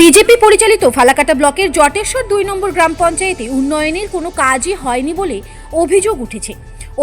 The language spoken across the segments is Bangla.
বিজেপি পরিচালিত ফালাকাটা ব্লকের জটেশ্বর দুই নম্বর গ্রাম পঞ্চায়েতে উন্নয়নের কোনো কাজই হয়নি বলে অভিযোগ উঠেছে।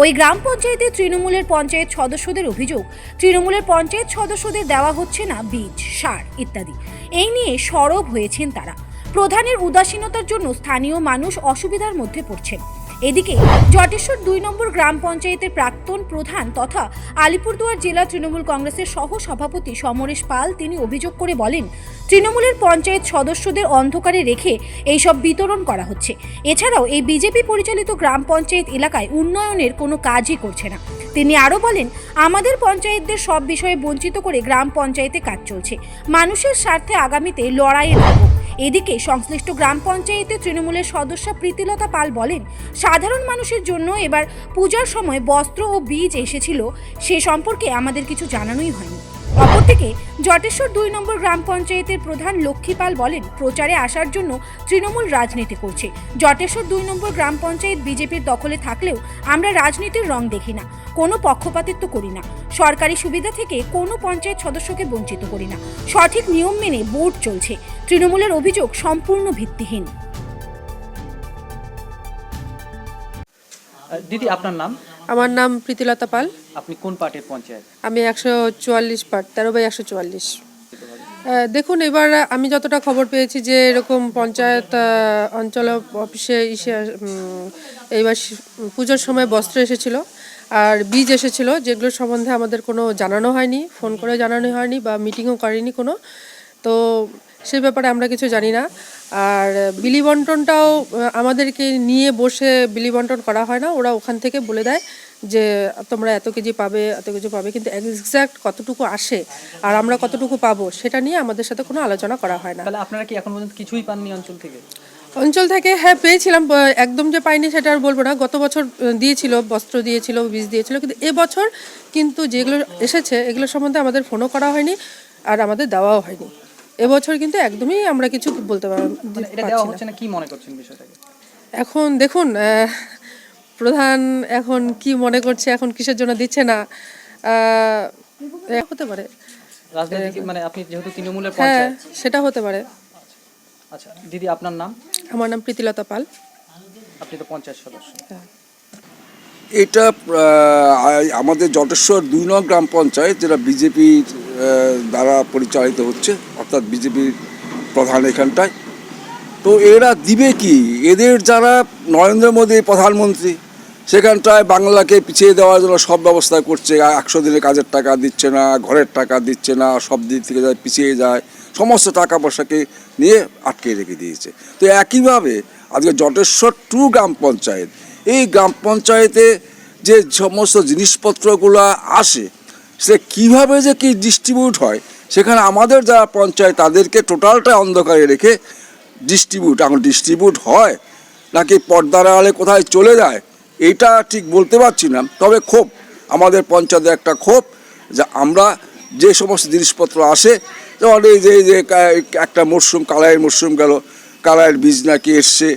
ওই গ্রাম পঞ্চায়েতে তৃণমূলের পঞ্চায়েত সদস্যদের অভিযোগ, তৃণমূলের পঞ্চায়েত সদস্যদের দেওয়া হচ্ছে না বীজ, সার ইত্যাদি। এই নিয়ে সরব হয়েছেন তারা। প্রধানের উদাসীনতার জন্য স্থানীয় মানুষ অসুবিধার মধ্যে পড়ছেন। এদিকে জটেশ্বর দুই নম্বর গ্রাম পঞ্চায়েতের প্রাক্তন প্রধান তথা আলিপুরদুয়ার জেলা তৃণমূল কংগ্রেসের সহ সভাপতি সমরেশ পাল তিনি অভিযোগ করে বলেন, তৃণমূলের পঞ্চায়েত সদস্যদের অন্ধকারে রেখে এইসব বিতরণ করা হচ্ছে। এছাড়াও এই বিজেপি পরিচালিত গ্রাম পঞ্চায়েত এলাকায় উন্নয়নের কোনো কাজই করছে না। তিনি আরও বলেন, আমাদের পঞ্চায়েতদের সব বিষয়ে বঞ্চিত করে গ্রাম পঞ্চায়েতে কাজ চলছে। মানুষের স্বার্থে আগামীতে লড়াইয়ে নামব। এদিকে সংশ্লিষ্ট গ্রাম পঞ্চায়েতে তৃণমূলের সদস্য প্রীতিলতা পাল বলেন, সাধারণ মানুষের জন্য এবার পূজার সময় বস্ত্র ও বীজ এসেছিল, সে সম্পর্কে আমাদের কিছু জানানোই হয়নি। অপরদিকে, জটেশ্বর দুই নম্বর গ্রাম পঞ্চায়েতের প্রধান লক্ষ্মীপাল বলেন, প্রচারে আসার জন্য তৃণমূল রাজনীতি করছে। জটেশ্বর দুই নম্বর গ্রাম পঞ্চায়েত বিজেপির দখলে থাকলেও আমরা রাজনীতির রং দেখি না, কোনো পক্ষপাতিত্ব করি না। সরকারি সুবিধা থেকে কোনো পঞ্চায়েত সদস্যকে বঞ্চিত করি না। সঠিক নিয়ম মেনে ভোট চলছে। তৃণমূলের অভিযোগ সম্পূর্ণ ভিত্তিহীন। দিদি, আপনার নাম? আমার নাম প্রীতিলতা পাল। আপনি কোন পার্টির পঞ্চায়েত? আমি একশো চুয়াল্লিশ পার তেরো বাই একশো চুয়াল্লিশ। দেখুন এবার আমি যতটা খবর পেয়েছি যে এরকম পঞ্চায়েত অঞ্চল অফিসে ইসে এইবার পুজোর সময় বস্ত্র এসেছিল আর বীজ এসেছিল যেগুলোর সম্বন্ধে আমাদের কোনো জানানো হয়নি ফোন করে জানানো হয়নি বা মিটিংও করেনি কোনো। তো সে ব্যাপারে আমরা কিছু জানি না। আর বিলি বন্টনটাও আমাদেরকে নিয়ে বসে বিলি বন্টন করা হয় না ওরা ওখান থেকে বলে দেয় যে তোমরা এত কেজি পাবে এত কিছু পাবে কিন্তু এক্স্যাক্ট কতটুকু আসে আর আমরা কতটুকু পাবো সেটা নিয়ে আমাদের সাথে কোনো আলোচনা করা হয় না। তাহলে আপনারা কি এখন পর্যন্ত কিছুই পাননি অঞ্চল থেকে? অঞ্চল থেকে হ্যাঁ পেয়েছিলাম একদম যে পাইনি সেটা আর বলব না। গত বছর দিয়েছিল বস্ত্র দিয়েছিল বীজ দিয়েছিল কিন্তু এবছর কিন্তু যেগুলো এসেছে এগুলো সম্বন্ধে আমাদের ফোনও করা হয়নি আর আমাদের দেওয়াও হয়নি। এবছর কিন্তু একদমই আমরা কিছু বলতে পার- মানে এটা পারছি দেওয়া না। হচ্ছে না কি মনে করছেন বিষয়টাকে? এখন দেখুন প্রধান এখন কি মনে করছে এখন কিসের জন্য দিচ্ছে না? হতে পারে। রাজনীতি মানে আপনি যেহেতু তৃণমূলের হ্যাঁ সেটা হতে পারে। আচ্ছা দিদি আপনার নাম? আমার নাম প্রীতিলতা পাল। আপনি তো পঞ্চায়েত সদস্য। এটা আমাদের জটেশ্বর দুই নং গ্রাম পঞ্চায়েত যেটা বিজেপির দ্বারা পরিচালিত হচ্ছে। অর্থাৎ বিজেপির প্রধান এখানটায়। তো এরা দিবে কি? এদের যারা নরেন্দ্র মোদী প্রধানমন্ত্রী, সেখানটায় বাংলাকে পিছিয়ে দেওয়ার জন্য সব ব্যবস্থা করছে। একশো দিনের কাজের টাকা দিচ্ছে না, ঘরের টাকা দিচ্ছে না, সব দিক থেকে যায়, পিছিয়ে যায়। সমস্ত টাকা পয়সাকে নিয়ে আটকে রেখে দিয়েছে। তো একইভাবে আজকে জটেশ্বর টু গ্রাম পঞ্চায়েত, এই গ্রাম পঞ্চায়েতে যে সমস্ত জিনিসপত্রগুলো আসে, সে কীভাবে যে কি ডিস্ট্রিবিউট হয় সেখানে আমাদের যারা পঞ্চায়েত, তাদেরকে টোটালটা অন্ধকারে রেখে ডিস্ট্রিবিউট এখন ডিস্ট্রিবিউট হয়, নাকি পর্দার আড়ালে কোথায় চলে যায়, এটা ঠিক বলতে পারছি না। তবে ক্ষোভ, আমাদের পঞ্চায়েতের একটা ক্ষোভ যে আমরা যে সমস্ত জিনিসপত্র আসে, যেমন এই যে, একটা মরশুম, কালাইয়ের মরশুম গেল, কালাইয়ের বীজ নাকি এসছে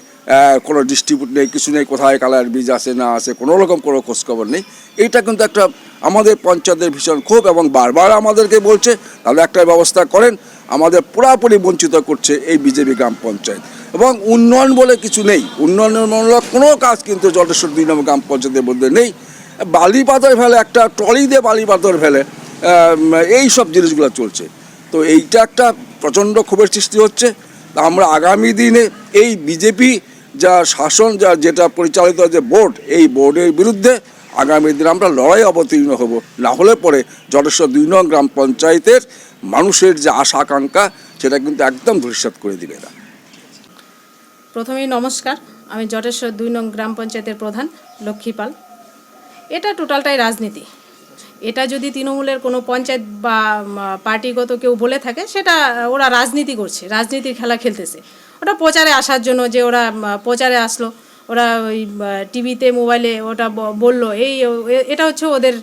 কোনো ডিস্ট্রিবিউট নেই, কিছু নেই, কোথায় কালার বীজ আসে না আসে কোনো রকম কোনো খোঁজখবর নেই। এইটা কিন্তু একটা আমাদের পঞ্চায়েতের ভীষণ ক্ষোভ এবং বারবার আমাদেরকে বলছে, তাহলে একটা ব্যবস্থা করেন, আমাদের পুরাপুরি বঞ্চিত করছে এই বিজেপি গ্রাম পঞ্চায়েত। এবং উন্নয়ন বলে কিছু নেই, উন্নয়নমূলক কোনো কাজ কিন্তু জটেশ্বর দুই নম্বর গ্রাম পঞ্চায়েতের মধ্যে নেই। বালি পাথর ফেলে, একটা ট্রলি দিয়ে বালি পাথর ফেলে এই সব জিনিসগুলো চলছে। তো এইটা একটা প্রচণ্ড ক্ষোভের সৃষ্টি হচ্ছে। আমরা আগামী দিনে এই বিজেপি যা শাসন, যা যেটা পরিচালিত যে বোর্ড, এই বোর্ডের বিরুদ্ধে আগামী দিনে আমরা লড়াই অবতীর্ণ হব। না হলে পরে জটেশ্বর দুই নং গ্রাম পঞ্চায়েতের মানুষের যে আশা, আকাঙ্ক্ষা, সেটা কিন্তু একদম ধূলিসাৎ করে দিবে না প্রথমেই নমস্কার। আমি জটেশ্বর দুই নং গ্রাম পঞ্চায়েতের প্রধান লক্ষ্মী পাল। এটা টোটালটাই রাজনীতি। এটা যদি তৃণমূলের কোনো পঞ্চায়েত বা পার্টিগত কেউ বলে থাকে, সেটা, ওরা রাজনীতি করছে, রাজনীতির খেলা খেলতেছে। ওটা প্রচারে আসার জন্য যে ওরা প্রচারে আসলো। ওরা ওই টিভিতে মোবাইলে ওটা বলল এই এটা হচ্ছে ওদের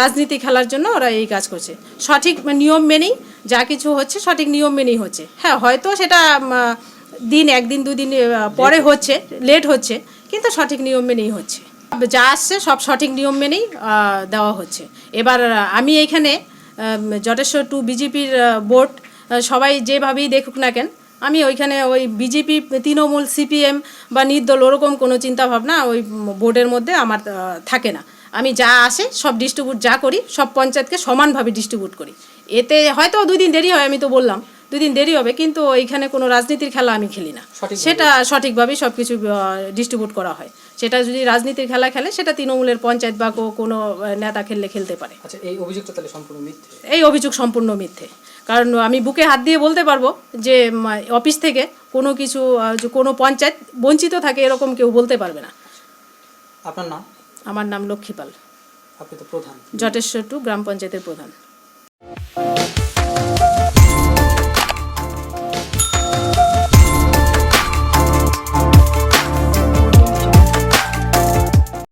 রাজনীতি খেলার জন্য ওরা এই কাজ করছে। সঠিক নিয়ম মেনেই যা কিছু হচ্ছে সঠিক নিয়ম মেনেই হচ্ছে। হ্যাঁ হয়তো সেটা দিন একদিন দুদিন পরে হচ্ছে লেট হচ্ছে কিন্তু সঠিক নিয়ম মেনেই হচ্ছে। যা আসছে সব সঠিক নিয়ম মেনেই দেওয়া হচ্ছে। এবার আমি এখানে জটেশ্বর টু বিজেপির বোর্ড সবাই যেভাবেই দেখুক না কেন আমি ওইখানে ওই বিজেপি তৃণমূল সিপিএম বা নির্দল ওরকম কোনো চিন্তাভাবনা ওই বোর্ডের মধ্যে আমার থাকে না। আমি যা আসে সব ডিস্ট্রিবিউট যা করি সব পঞ্চায়েতকে সমানভাবে ডিস্ট্রিবিউট করি। এতে হয়তো দুই দিন দেরি হয় আমি তো বললাম। দুই দিন দেরি হবে কিন্তু ওইখানে কোনো রাজনীতির খেলা আমি খেলি না। সেটা সঠিকভাবেই সব কিছু ডিস্ট্রিবিউট করা হয়। সেটা যদি রাজনীতির খেলা খেলে সেটা তৃণমূলের পঞ্চায়েত বা কোনো নেতা খেললে খেলতে পারে। আচ্ছা এই অভিযোগটা তাহলে সম্পূর্ণ মিথ্যে? এই অভিযোগ সম্পূর্ণ মিথ্যে। কারণ আমি বুকে হাত দিয়ে বলতে পারব যে অফিস থেকে কোনো কিছু যে কোনো পঞ্চায়েত বঞ্চিত থাকে এরকম কেউ বলতে পারবে না। আপনার নাম? আমার নাম লক্ষ্মীপাল আপনি তো প্রধান। জটেশ্বর টু গ্রাম পঞ্চায়েতের প্রধান।